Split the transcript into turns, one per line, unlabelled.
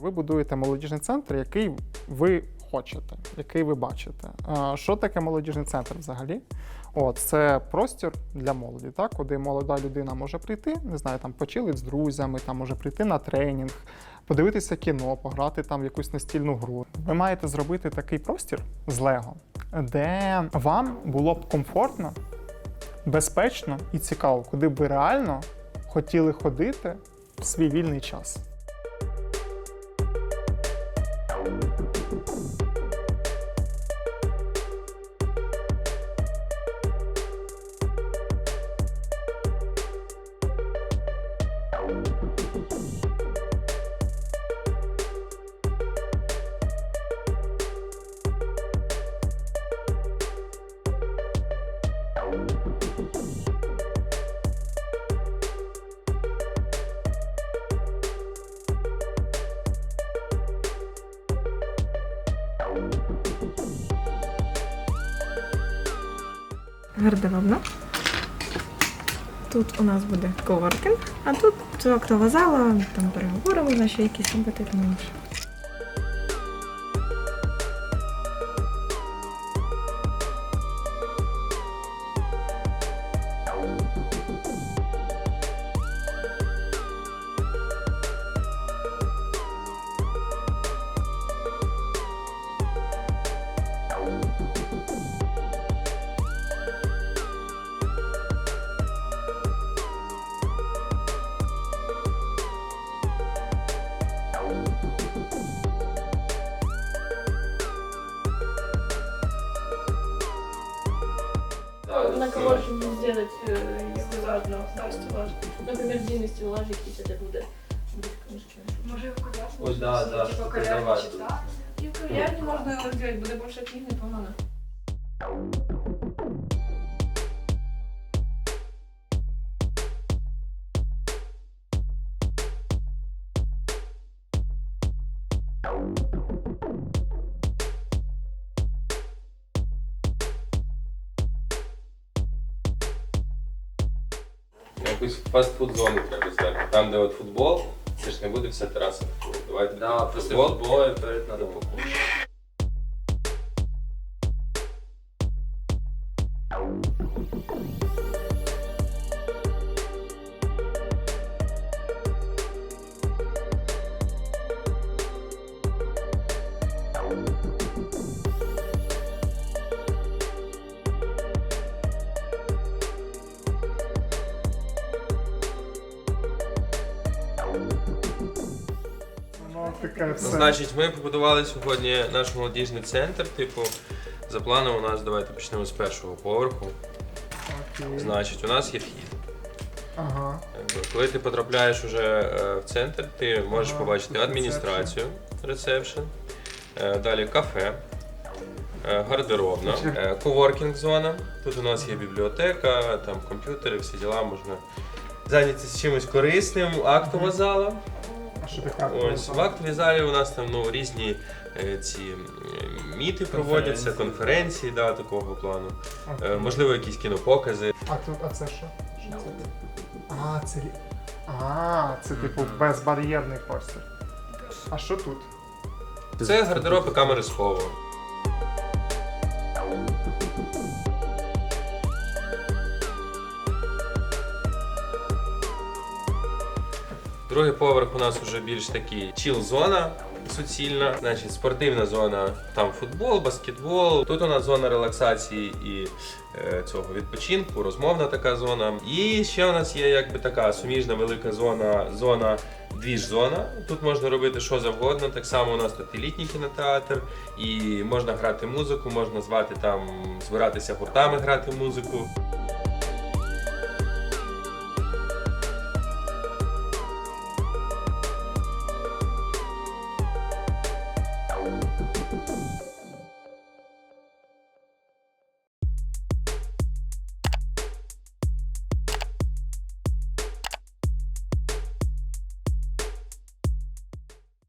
Ви будуєте молодіжний центр, який ви хочете, який ви бачите. Що таке молодіжний центр взагалі? От, це простір для молоді, так, куди молода людина може прийти, не знаю, там почилить з друзями, там може прийти на тренінг, подивитися кіно, пограти там в якусь настільну гру. Ви маєте зробити такий простір з Лего, де вам було б комфортно, безпечно і цікаво, куди б ви реально хотіли ходити в свій вільний час.
Гардеробна. Тут у нас буде коворкінг, а тут актова зала, там переговори можна ще якісь робити тому інше.
На коворкинге сделать э, его заодно да, стеллаж. Например, длинный стеллаж якийсь это буде. буде книжки.
Може в коляску?
Ось, да, да,
Типа
щоб
коляску
продавати.
читати.
І в кав'ярні можна його зробити, буде більше книг, непогано.
Якусь фастфуд-зону треба зняти. Там, де от футбол, це ж не буде вся тераса. Давайте
Да,
під
после
футбол.
перед надо покушать. Ну,
все.
Значить, ми побудували сьогодні наш молодіжний центр. Типу, за планом у нас давайте почнемо з першого поверху.
Окей.
Значить, у нас є вхід.
Ага.
Якби, Коли ти потрапляєш уже е, в центр, ти можеш
Ага,
побачити
тут
адміністрацію, ресепшн, е, далі кафе, е, гардеробна, е, коворкінг зона. Тут у нас є бібліотека, там комп'ютери, всі діла можна зайнятися чимось корисним, актова зала.
А що таке?
Ось в актовій залі у нас там ну, різні е, ці міти проводяться, конференції, да, такого плану. Е, можливо, якісь кінопокази.
А тут, а це що? Що це? А, це. А, це типу безбар'єрний простір. А що тут?
Це гардероб і камери схову. Другий поверх у нас вже більш такий чіл-зона суцільна, значить спортивна зона, там футбол, баскетбол. Тут у нас зона релаксації і е, цього відпочинку, розмовна така зона. І ще у нас є якби така суміжна велика зона, зона двіж-зона. Тут можна робити що завгодно. Так само у нас тут і літній кінотеатр, і можна грати музику, можна звати там, збиратися гуртами грати музику.